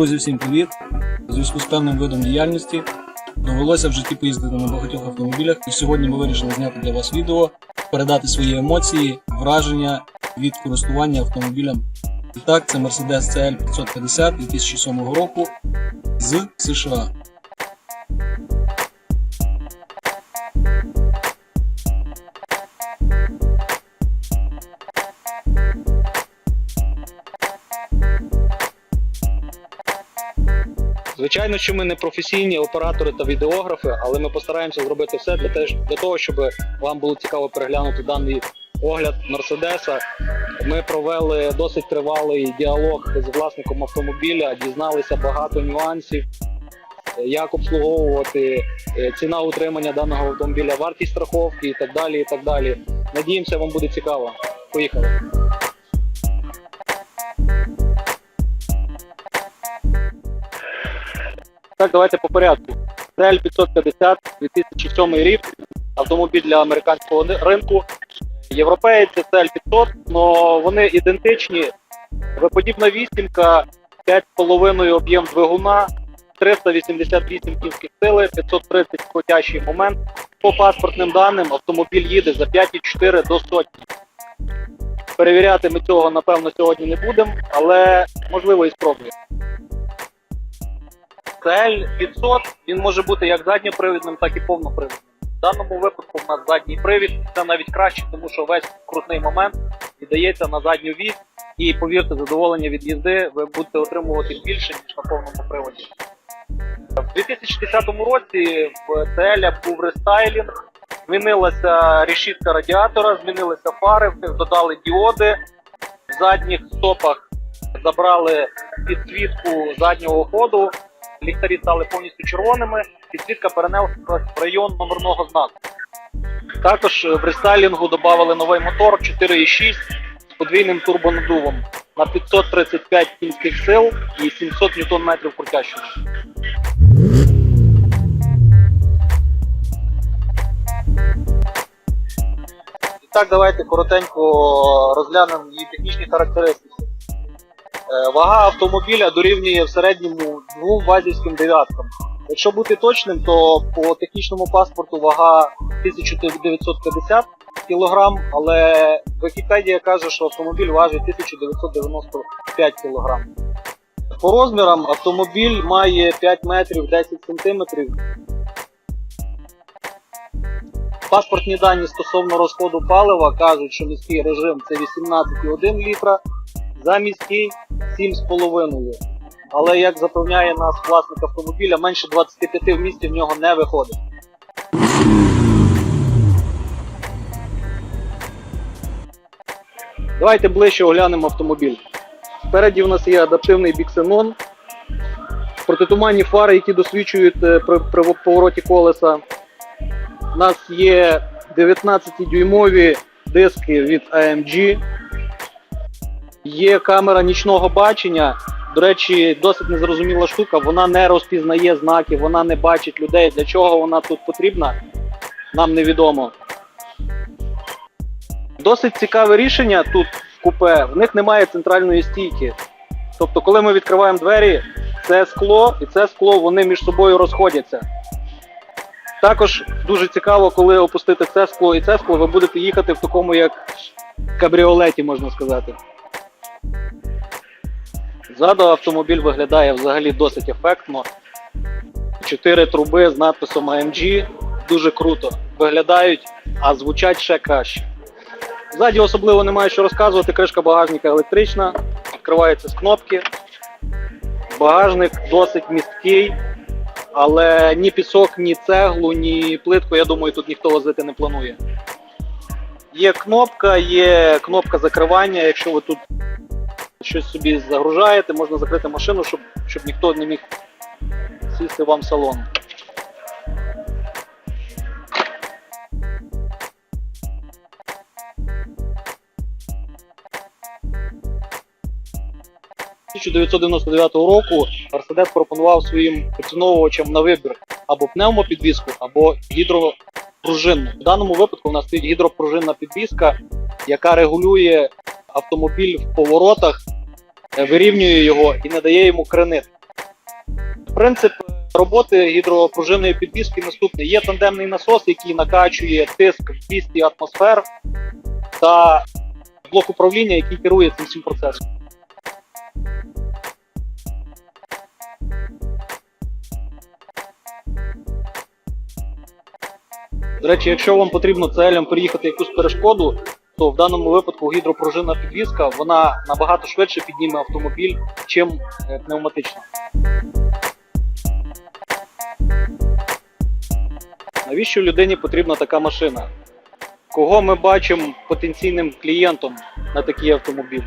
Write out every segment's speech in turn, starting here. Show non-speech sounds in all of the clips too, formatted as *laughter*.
Друзі, всім привіт! У зв'язку з певним видом діяльності довелося в житті поїздити на багатьох автомобілях, і сьогодні ми вирішили зняти для вас відео, передати свої емоції, враження від користування автомобілем. І так, це Mercedes CL 550 2007 року з США. Звичайно, що ми не професійні оператори та відеографи, але ми постараємося зробити все для, того, щоб вам було цікаво переглянути даний огляд Мерседеса. Ми провели досить тривалий діалог з власником автомобіля, дізналися багато нюансів, як обслуговувати, е, ціна утримання даного автомобіля, вартість страховки і так далі. І так далі. Надіємося, вам буде цікаво. Поїхали. Так, давайте по порядку. CL 550 2007 рік. Автомобіль для американського ринку. Європеєць це CL 500, але вони ідентичні. Виподібна вісімка, 5,5 об'єм двигуна, 388 кінських сили, 530 крутящий момент. По паспортним даним автомобіль їде за 5,4 до сотні. Перевіряти ми цього, напевно, сьогодні не будемо, але можливо і спробуємо. CL 500 він може бути як задньопривідним, так і повнопривідним. В даному випадку в нас задній привід, це навіть краще, тому що весь крутний момент віддається на задню вісь, і повірте, задоволення від їзди ви будете отримувати більше, ніж на повному приводі. В 2010 році в CL був рестайлінг, змінилася решітка радіатора, змінилися фари, в них додали діоди, в задніх стопах забрали підсвітку заднього ходу, ліхтарі стали повністю червоними, підсвітка перенеслась в район номерного знаку. Також в рестайлінгу додали новий мотор 4.6 з подвійним турбонаддувом на 535 кінських сил і 700 Нм крутящого. І так, давайте коротенько розглянемо її технічні характеристики. Е, Вага автомобіля дорівнює в середньому двом вазівським дев'яткам. Якщо бути точним, то по технічному паспорту вага 1950 кг, але Вікіпедія каже, що автомобіль важить 1995 кг. По розмірам автомобіль має 5 метрів 10 сантиметрів. Паспортні дані стосовно розходу палива кажуть, що міський режим це 18,1 літра, за міський 7,5. Але як запевняє нас власник автомобіля, менше 25 в місті в нього не виходить. Давайте ближче оглянемо автомобіль. Спереді у нас є адаптивний біксенон, протитуманні фари, які досвідчують е, при, при повороті колеса. У нас є 19-дюймові диски від AMG. Є камера нічного бачення. До речі, досить незрозуміла штука. Вона не розпізнає знаки, вона не бачить людей. Для чого вона тут потрібна, нам невідомо. Досить цікаве рішення тут в купе. В них немає центральної стійки. Тобто, коли ми відкриваємо двері, це скло і це скло вони між собою розходяться. Також дуже цікаво, коли опустити це скло і це скло, ви будете їхати в такому як кабріолеті, можна сказати. Ззаду автомобіль виглядає взагалі досить ефектно. Чотири труби з надписом AMG дуже круто виглядають, а звучать ще краще. Ззаді особливо немає що розказувати. Кришка багажника електрична, відкривається з кнопки. Багажник досить місткий, але ні пісок, ні цеглу, ні плитку, я думаю, тут ніхто возити не планує. Є кнопка, є кнопка закривання. Якщо ви тут щось собі загружаєте, можна закрити машину, щоб, щоб ніхто не міг сісти вам в салон. З 1999 року Mercedes пропонував своїм поціновувачам на вибір або пневмопідвіску, або гідропружинну. В даному випадку у нас стоїть гідропружинна підвіска, яка регулює автомобіль в поворотах, е, вирівнює його і не дає йому кренити. Принцип роботи гідропружинної підвіски наступний. Є тандемний насос, який накачує тиск в 200 атмосфер, та блок управління, який керує цим всім процесом. До речі, якщо вам потрібно целям переїхати якусь перешкоду, то в даному випадку гідропружинна підвіска вона набагато швидше підніме автомобіль, чим е, пневматична. Навіщо людині потрібна така машина? Кого ми бачимо потенційним клієнтом на такий автомобіль?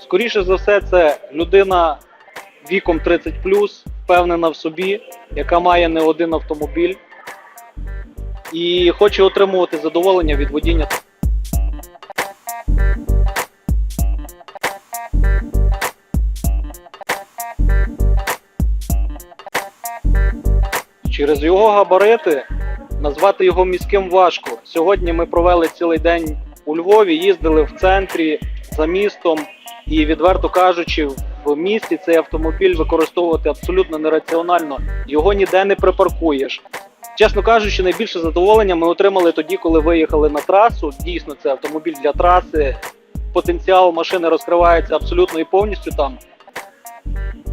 Скоріше за все, це людина віком 30 впевнена в собі, яка має не один автомобіль і хоче отримувати задоволення від водіння. Через його габарити назвати його міським важко. Сьогодні ми провели цілий день у Львові, їздили в центрі за містом, і відверто кажучи, в місті цей автомобіль використовувати абсолютно нераціонально. Його ніде не припаркуєш. Чесно кажучи, найбільше задоволення ми отримали тоді, коли виїхали на трасу. Дійсно, це автомобіль для траси. Потенціал машини розкривається абсолютно і повністю там.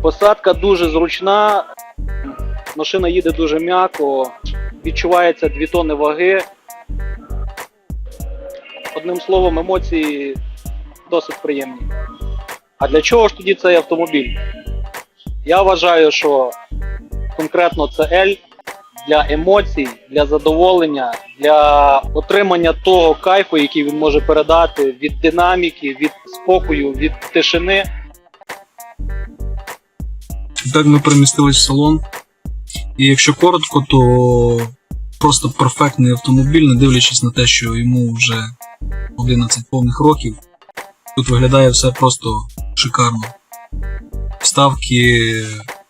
Посадка дуже зручна, машина їде дуже м'яко, відчувається 2 тонни ваги. Одним словом, емоції досить приємні. А для чого ж тоді цей автомобіль? Я вважаю, що конкретно це L для емоцій, для задоволення, для отримання того кайфу, який він може передати від динаміки, від спокою, від тишини. Так ми перемістились в салон. І якщо коротко, то просто перфектний автомобіль, не дивлячись на те, що йому вже 11 повних років. Тут виглядає все просто шикарно. Вставки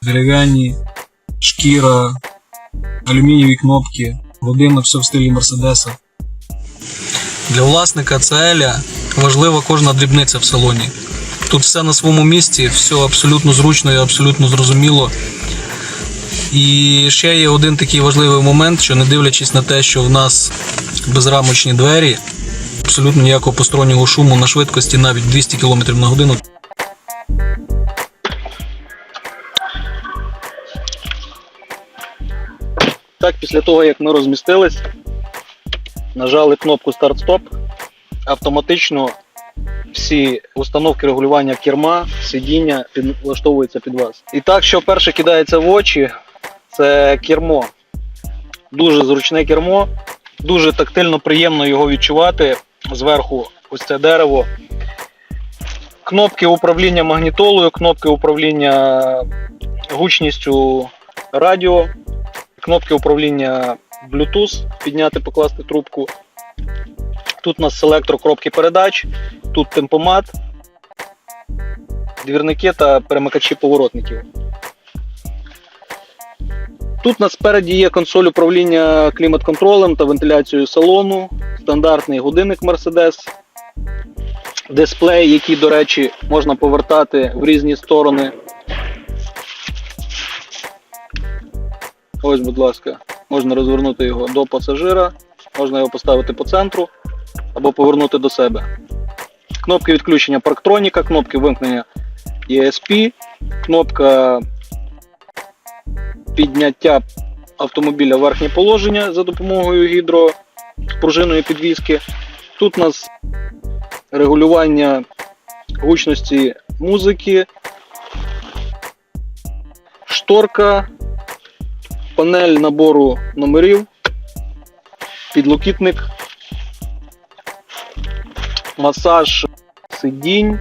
дерев'яні, шкіра, алюмінієві кнопки, годинник все в стилі Мерседеса. Для власника CL важлива кожна дрібниця в салоні. Тут все на своєму місці, все абсолютно зручно і абсолютно зрозуміло. І ще є один такий важливий момент, що не дивлячись на те, що в нас безрамочні двері, абсолютно ніякого постороннього шуму на швидкості навіть 200 км на годину. Так, після того, як ми розмістились, нажали кнопку старт-стоп, автоматично всі установки регулювання керма, сидіння підлаштовуються під вас. І так, що перше кидається в очі, це кермо. Дуже зручне кермо, дуже тактильно приємно його відчувати. Зверху ось це дерево. Кнопки управління магнітолою, кнопки управління гучністю радіо, кнопки управління Bluetooth, підняти, покласти трубку. Тут у нас селектор коробки передач, тут темпомат, двірники та перемикачі поворотників. Тут у нас спереді є консоль управління клімат-контролем та вентиляцією салону, стандартний годинник Mercedes, дисплей, який, до речі, можна повертати в різні сторони. Ось, будь ласка, можна розвернути його до пасажира, можна його поставити по центру або повернути до себе. Кнопки відключення парктроніка, кнопки вимкнення ESP, кнопка підняття автомобіля в верхнє положення за допомогою гідропружинної підвіски. Тут у нас регулювання гучності музики, шторка, панель набору номерів, підлокітник, масаж сидінь,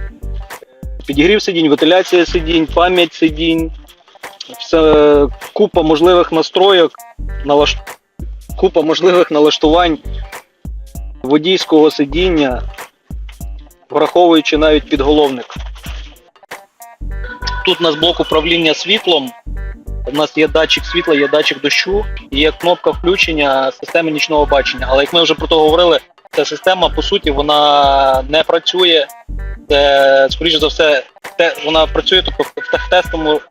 підігрів сидінь, вентиляція сидінь, пам'ять сидінь, все, купа можливих настройок, налаш... купа можливих налаштувань водійського сидіння, враховуючи навіть підголовник. Тут у нас блок управління світлом. У нас є датчик світла, є датчик дощу, і є кнопка включення системи нічного бачення. Але як ми вже про то говорили, ця система по суті вона не працює. Це, скоріше за все, те, вона працює тобто в тестовому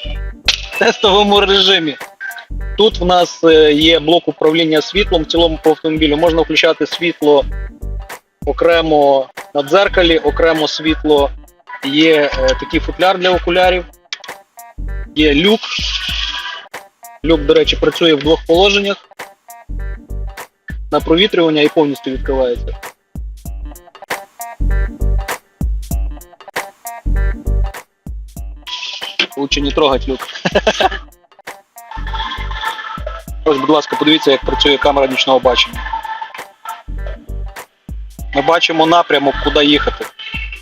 *laughs* тестовому режимі. Тут в нас е, є блок управління світлом в цілому по автомобілю. Можна включати світло окремо на дзеркалі, окремо світло. Є е, такий футляр для окулярів, є люк. Люк, до речі, працює в двох положеннях. На провітрювання і повністю відкривається. Лучше не трогать люк. Ось, будь ласка, подивіться, як працює камера нічного бачення. Ми бачимо напрямок, куди їхати.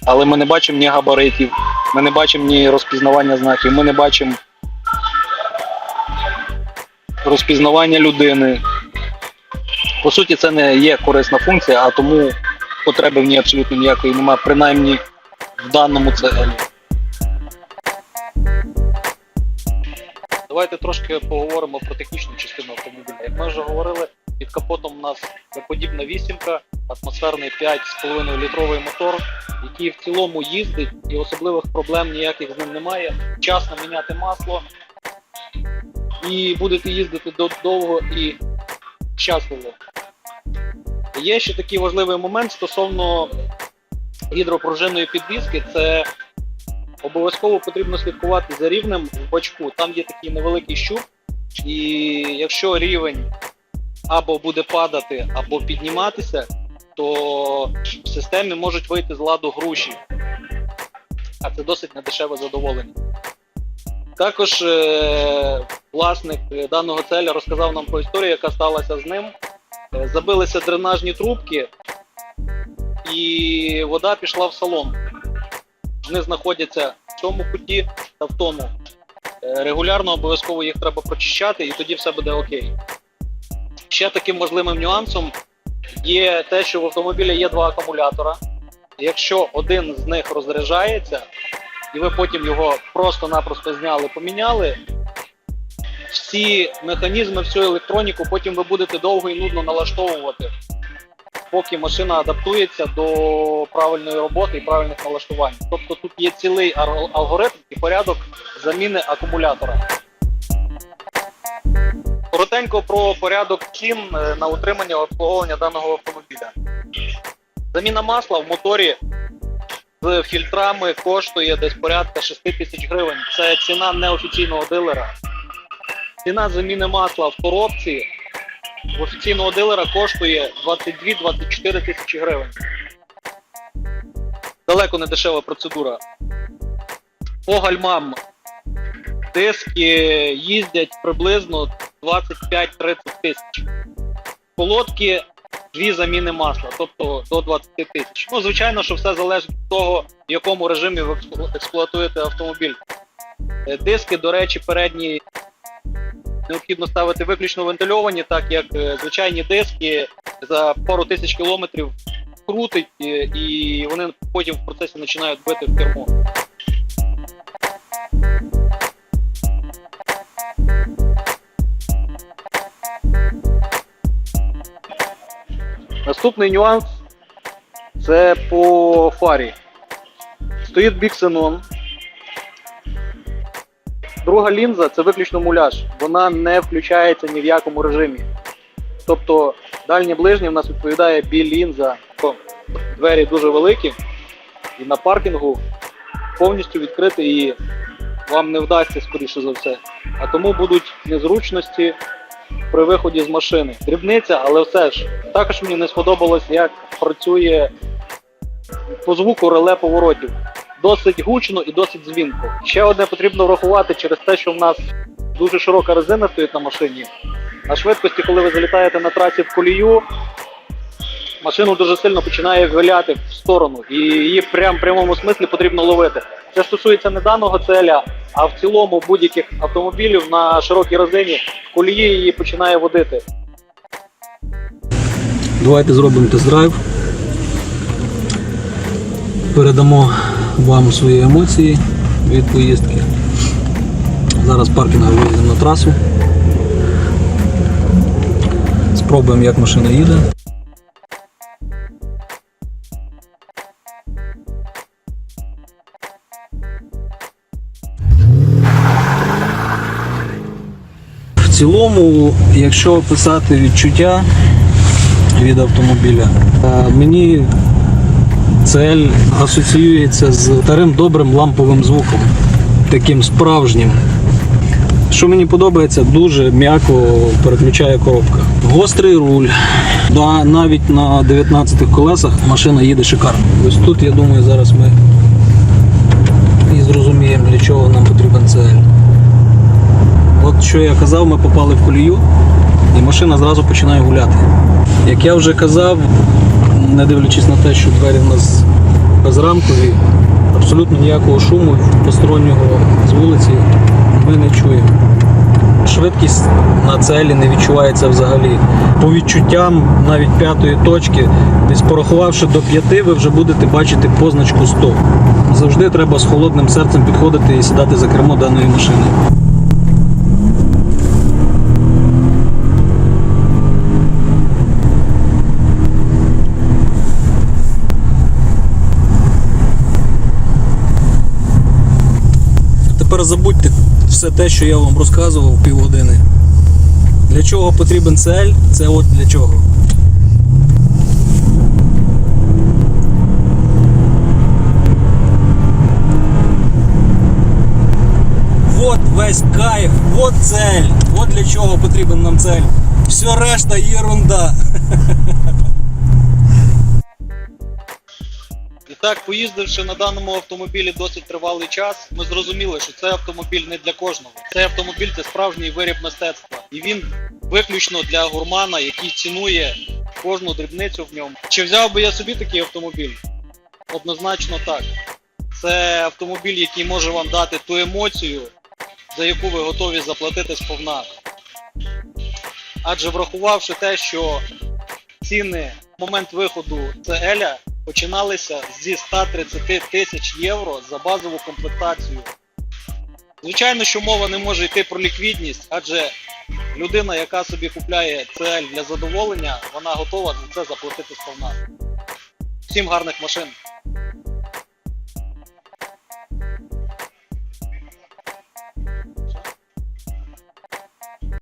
Але ми не бачимо ні габаритів, ми не бачимо ні розпізнавання знаків, ми не бачимо розпізнавання людини. По суті, це не є корисна функція, а тому потреби в ній абсолютно ніякої немає, принаймні в даному CL. Давайте трошки поговоримо про технічну частину автомобіля. Як ми вже говорили, під капотом у нас подібна вісімка, атмосферний 5,5 літровий мотор, який в цілому їздить і особливих проблем ніяких з ним немає. Вчасно міняти масло і будете їздити до- довго і щасливо. Є ще такий важливий момент стосовно гідропружинної підвіски. Це обов'язково потрібно слідкувати за рівнем в бачку. Там є такий невеликий щуп, і якщо рівень або буде падати, або підніматися, то в системі можуть вийти з ладу груші. А це досить недешеве задоволення. Також е, власник даного целя розказав нам про історію, яка сталася з ним. Е, Забилися дренажні трубки, і вода пішла в салон. Вони знаходяться в цьому куті та в тому. Е, Регулярно обов'язково їх треба прочищати, і тоді все буде окей. Ще таким важливим нюансом є те, що в автомобілі є два акумулятора. Якщо один з них розряджається, і ви потім його просто-напросто зняли, поміняли, всі механізми, всю електроніку потім ви будете довго і нудно налаштовувати, поки машина адаптується до правильної роботи і правильних налаштувань. Тобто тут є цілий алгоритм і порядок заміни акумулятора. Коротенько про порядок цін е, на утримання обслуговування даного автомобіля. Заміна масла в моторі з фільтрами коштує десь порядка 6 тисяч гривень. Це ціна неофіційного дилера. Ціна заміни масла в коробці в офіційного дилера коштує 22-24 тисячі гривень. Далеко не дешева процедура. По гальмам диски їздять приблизно 25-30 тисяч. Колодки дві заміни масла, тобто до 20 тисяч. Ну, звичайно, що все залежить від того, в якому режимі ви експлуатуєте автомобіль. Е, Диски, до речі, передні необхідно ставити виключно вентильовані, так як е, звичайні диски за пару тисяч кілометрів крутить, е, і вони потім в процесі починають бити в кермо. Наступний нюанс це по фарі. Стоїть біксенон. Друга лінза це виключно муляж. Вона не включається ні в якому режимі. Тобто дальнє ближнє в нас відповідає бі-лінза. Двері дуже великі, і на паркінгу повністю відкрити її вам не вдасться, скоріше за все. А тому будуть незручності при виході з машини. Дрібниця, але все ж. Також мені не сподобалось, як працює по звуку реле поворотів. Досить гучно і досить дзвінко. Ще одне потрібно врахувати через те, що в нас дуже широка резина стоїть на машині. На швидкості, коли ви залітаєте на трасі в колію, машину дуже сильно починає виляти в сторону, і її прям в прямому смислі потрібно ловити. Це стосується не даного целя, а в цілому будь-яких автомобілів на широкій резині в колії її починає водити. Давайте зробимо тест-драйв. Передамо вам свої емоції від поїздки. Зараз паркінга виїдемо на трасу. Спробуємо, як машина їде. Цілому, якщо описати відчуття від автомобіля, е, мені цель асоціюється з старим добрим ламповим звуком, таким справжнім. Що мені подобається, дуже м'яко переключає коробка. Гострий руль. Да, навіть на 19 колесах машина їде шикарно. Ось тут, я думаю, зараз ми і зрозуміємо, для чого нам потрібен CL. От що я казав, ми попали в колію, і машина зразу починає гуляти. Як я вже казав, не дивлячись на те, що двері в нас безрамкові, абсолютно ніякого шуму постороннього з вулиці ми не чуємо. Швидкість на целі не відчувається взагалі. По відчуттям навіть п'ятої точки, десь порахувавши до п'яти, ви вже будете бачити позначку 100. Завжди треба з холодним серцем підходити і сідати за кермо даної машини. Тепер забудьте все те, що я вам розказував півгодини. Для чого потрібен цель? Це от для чого. Вот весь кайф, вот цель. Вот для чого потрібен нам цель. Все решта ерунда. *laughs* так, поїздивши на даному автомобілі досить тривалий час, ми зрозуміли, що цей автомобіль не для кожного. Цей автомобіль це справжній виріб мистецтва. І він виключно для гурмана, який цінує кожну дрібницю в ньому. Чи взяв би я собі такий автомобіль? Однозначно так. Це автомобіль, який може вам дати ту емоцію, за яку ви готові заплатити сповна. Адже врахувавши те, що ціни в момент виходу CL починалися зі 130 тисяч євро за базову комплектацію. Звичайно, що мова не може йти про ліквідність, адже людина, яка собі купляє CL для задоволення, вона готова за це заплатити сповна. Всім гарних машин!